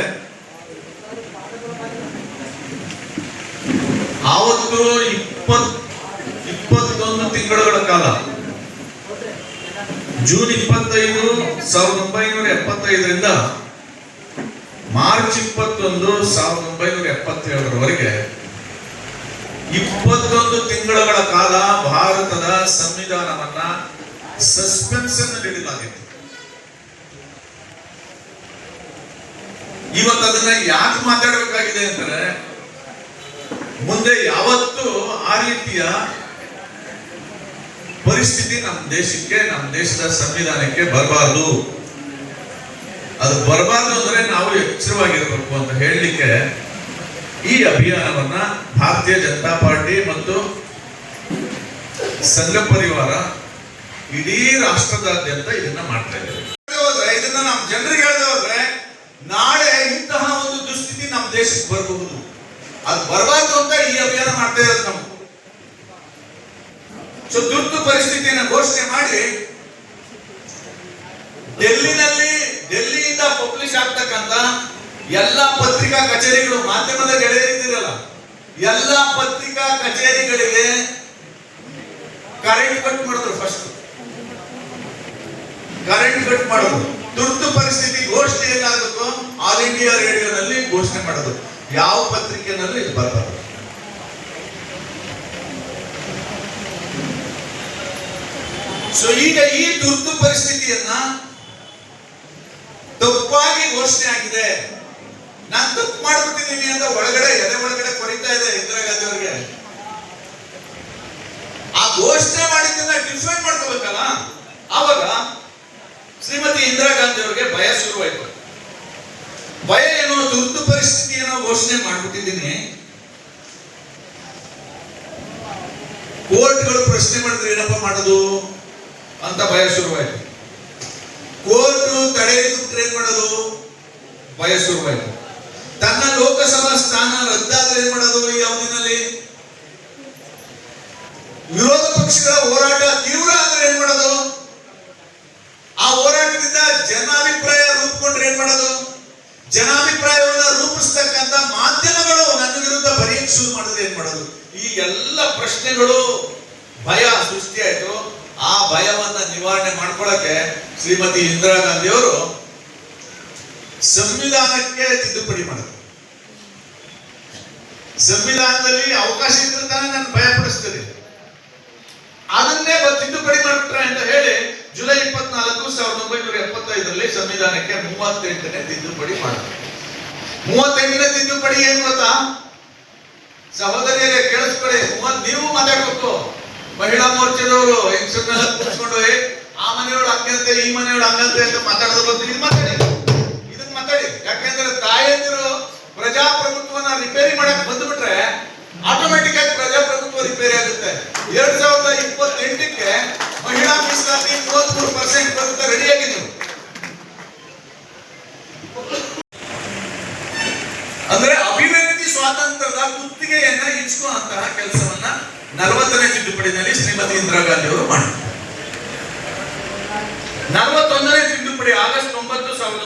S8: ಆವತ್ತು ಇಪ್ಪತ್ ಇಪ್ಪತ್ತೊಂದು ತಿಂಗಳುಗಳ ಕಾಲ ಜೂನ್ ಇಪ್ಪತ್ತೈದು ಸಾವಿರದ ಒಂಬೈನೂರ ಎಪ್ಪತ್ತೈದರಿಂದ ಮಾರ್ಚ್ ಇಪ್ಪತ್ತೊಂದು ಸಾವಿರದ ಒಂಬೈನೂರ ಎಪ್ಪತ್ತೇಳರವರೆಗೆ ಇಪ್ಪತ್ತೊಂದು ತಿಂಗಳುಗಳ ಕಾಲ ಭಾರತದ ಸಂವಿಧಾನವನ್ನ ಸಸ್ಪೆನ್ಸನ್ ನೀಡಲಾಗಿತ್ತು ಇವತ್ತು ಅದನ್ನ ಯಾಕೆ ಮಾತಾಡಬೇಕಾಗಿದೆ ಅಂದ್ರೆ ಮುಂದೆ ಯಾವತ್ತೂ ಆ ರೀತಿಯ ಪರಿಸ್ಥಿತಿ ನಮ್ಮ ದೇಶಕ್ಕೆ, ನಮ್ಮ ದೇಶದ ಸಂವಿಧಾನಕ್ಕೆ ಬರಬಾರ್ದು. ಅದು ಬರಬಾರ್ದು ಅಂದ್ರೆ ನಾವು ಎಚ್ಚರವಾಗಿರ್ಬೇಕು ಅಂತ ಹೇಳಲಿಕ್ಕೆ ಈ ಅಭಿಯಾನವನ್ನ ಭಾರತೀಯ ಜನತಾ ಪಾರ್ಟಿ ಮತ್ತು ಸಂಘ ಪರಿವಾರ ಇಡೀ ರಾಷ್ಟ್ರದಾದ್ಯಂತ ಇದನ್ನ ಮಾಡ್ತಾ ಇದ್ದಾರೆ. ಇದನ್ನ ನಮ್ಮ ಜನರಿಗೆ ಹೇಳದೆ ಹೋದ್ರೆ ನಾಳೆ ಇಂತಹ ಒಂದು ದುಸ್ಥಿತಿ ನಮ್ಮ ದೇಶಕ್ಕೆ ಬರಬಹುದು. ಅದು ಬರಬಾರ್ದು ಅಂತ ಈ ಅಭಿಯಾನ ಮಾಡ್ತಾ ಇರೋದು ನಾವು ಸೊ ತುರ್ತು ಪರಿಸ್ಥಿತಿಯನ್ನು ಘೋಷಣೆ ಮಾಡಿ, ಡೆಲ್ಲಿನಲ್ಲಿ, ಡೆಲ್ಲಿಯಿಂದ ಪಬ್ಲಿಷ್ ಆಗ್ತಕ್ಕಂತ ಎಲ್ಲಾ ಪತ್ರಿಕಾ ಕಚೇರಿಗಳು, ಮಾಧ್ಯಮದ ಗೆಳೆಯರಿದ್ದೀರಲ್ಲ, ಎಲ್ಲ ಪತ್ರಿಕಾ ಕಚೇರಿಗಳಿಗೆ ಕರೆಂಟ್ ಕಟ್ ಮಾಡಿದ್ರು ಫಸ್ಟ್ ಕರೆಂಟ್ ಕಟ್ ಮಾಡೋದು. ತುರ್ತು ಪರಿಸ್ಥಿತಿ ಘೋಷಣೆ ಏನಾಗಬೇಕು? ಆಲ್ ಇಂಡಿಯಾ ರೇಡಿಯೋನಲ್ಲಿ ಘೋಷಣೆ ಮಾಡೋದು. ಯಾವ ಪತ್ರಿಕೆನಲ್ಲೂ ಇದು ಬರಬಾರದು. ಸೊ ಈಗ ಈ ತುರ್ತು ಪರಿಸ್ಥಿತಿಯನ್ನ ತಪ್ಪಾಗಿ ಘೋಷಣೆ ಆಗಿದೆ. ನಾನು ತಪ್ಪು ಮಾಡ್ಬಿಟ್ಟಿದ್ದೀನಿ ಅಂತ ಒಳಗಡೆ, ಎದೆ ಒಳಗಡೆ ಕೊರಿತಾ ಇದೆ ಇಂದಿರಾ ಗಾಂಧಿ ಅವರಿಗೆ. ಆ ಘೋಷಣೆ ಮಾಡಿದ್ದನ್ನ ಡಿಫೆಂಡ್ ಮಾಡ್ಕೋಬೇಕಲ್ಲ? ಆವಾಗ ಶ್ರೀಮತಿ ಇಂದಿರಾ ಗಾಂಧಿ ಅವರಿಗೆ ಭಯ ಶುರುವಾಯಿತು. ಭಯ ಏನೋ ತುರ್ತು ಪರಿಸ್ಥಿತಿಯನ್ನು ಘೋಷಣೆ ಮಾಡ್ಬಿಟ್ಟಿದ್ದೀನಿ. ಕೋರ್ಟ್ಗಳು ಪ್ರಶ್ನೆ ಮಾಡಿದ್ರೆ ಏನಪ್ಪ ಮಾಡೋದು? ಅಂತ ಭಯ ಶುರುವಾಯಿತು. ಕೋರ್ಟ್ ತಡೆ ಏನ್ ಮಾಡೋದು ಭಯ ಶುರುವಾಯಿತು. ತನ್ನ ಲೋಕಸಭಾ ಸ್ಥಾನ ರದ್ದಾದ್ರೆ ಏನ್ ಮಾಡೋದು ಈ ಅವಧಿನಲ್ಲಿ? ವಿರೋಧ ಪಕ್ಷಗಳ ಹೋರಾಟ ತೀವ್ರ ಆದ್ರೆ ಏನ್ ಮಾಡೋದು? ಆ ಹೋರಾಟದಿಂದ ಜನಾಭಿಪ್ರಾಯ ರೂಪುಕೊಂಡ್ರೆ ಏನ್ ಮಾಡೋದು? ಜನಾಭಿಪ್ರಾಯವನ್ನ ರೂಪಿಸ್ತಕ್ಕಂತ ಮಾಧ್ಯಮಗಳು ನನ್ನ ವಿರುದ್ಧ ಬರೆಯಕ್ಕೆ ಶುರು ಮಾಡಿದ್ರೆ ಏನ್ ಮಾಡೋದು? ಈ ಎಲ್ಲ ಪ್ರಶ್ನೆಗಳು ಭಯ ಸೃಷ್ಟಿಯಾಯ್ತು. ಆ ಭಯವನ್ನ ನಿವಾರಣೆ ಮಾಡ್ಕೊಳಕ್ಕೆ ಶ್ರೀಮತಿ ಇಂದಿರಾ ಗಾಂಧಿ ಅವರು ಸಂವಿಧಾನಕ್ಕೆ ತಿದ್ದುಪಡಿ ಮಾಡಿದ್ರು. ಸಂವಿಧಾನದಲ್ಲಿ ಅವಕಾಶ ಇದ್ರೆ ತಾನೇ ನಾನು ಭಯ ಪಡಿಸ್ತೀನಿ ಅದನ್ನೇ ತಿದ್ದುಪಡಿ ಮಾಡ್ಬಿಟ್ರೆ ಅಂತ ಹೇಳಿ ಜುಲೈ ಇಪ್ಪತ್ನಾಲ್ಕು ಸಾವಿರದ ಒಂಬೈನೂರ ಎಪ್ಪತ್ತೈದರಲ್ಲಿ ಸಂವಿಧಾನಕ್ಕೆ ಮೂವತ್ತೆಂಟನೇ ತಿದ್ದುಪಡಿ ಮಾಡಿದ್ರು. ಮೂವತ್ತೆಂಟನೇ ತಿದ್ದುಪಡಿ ಏನ್ ಗೊತ್ತಾ? ಸಹೋದರಿಯರೇ, ಕೇಳಿಸ್ಕೊಳ್ಳಿ. ಮೂವತ್ ನೀವು ಮಾತಾಡ್ಬೇಕು. ಮಹಿಳಾ ಮೋರ್ಚಾದವರು ಹೆಂಗಸರನ್ನೆಲ್ಲ ಕೂರಿಸ್ಕೊಂಡು ಹೋಗಿ ಆ ಮನೆಯವರು ಹಂಗಂತೆ, ಈ ಮನೆಯವರು ಹಂಗಂತೆ ಅಂತ ಮಾತಾಡೋದ್ರ ಬಂದು ಇದು ಮಾತಾಡಿ. ಇದನ್ನ ಮಾತಾಡಿ. ಯಾಕೆಂದ್ರೆ ತಾಯಂದಿರು ಪ್ರಜಾಪ್ರಭುತ್ವನ ರಿಪೇರಿ ಮಾಡಕ್ ಬಂದ್ಬಿಟ್ರೆ ಆಟೋಮೆಟಿಕ್ ಆಗಿ ಪ್ರಜಾಪ್ರಭುತ್ವ ರಿಪೇರಿ ಆಗುತ್ತೆ. ಎರಡ್ ಸಾವಿರದ ಇಪ್ಪತ್ತೆಂಟಕ್ಕೆ ಮಹಿಳಾ ಮೀಸಲಾತಿ ಮೂವತ್ತ್ ಮೂರು ಪರ್ಸೆಂಟ್ ಬರುತ್ತೆ ರೆಡಿ ಆಗಿದ್ರು ಸ್ವಾತಂತ್ರ್ಯದ ಕುತ್ತಿಗೆಯನ್ನ ಇಚ್ಕುವಂತಹ ಕೆಲಸವನ್ನ ನಲವತ್ತನೇ ತಿದ್ದುಪಡಿನಲ್ಲಿ ಶ್ರೀಮತಿ ಇಂದಿರಾ ಗಾಂಧಿ ಅವರು ಮಾಡಿದ್ರು. ನಲವತ್ತೊಂದನೇ ತಿದ್ದುಪಡಿ ಆಗಸ್ಟ್ ಒಂಬತ್ತು ಸಾವಿರದ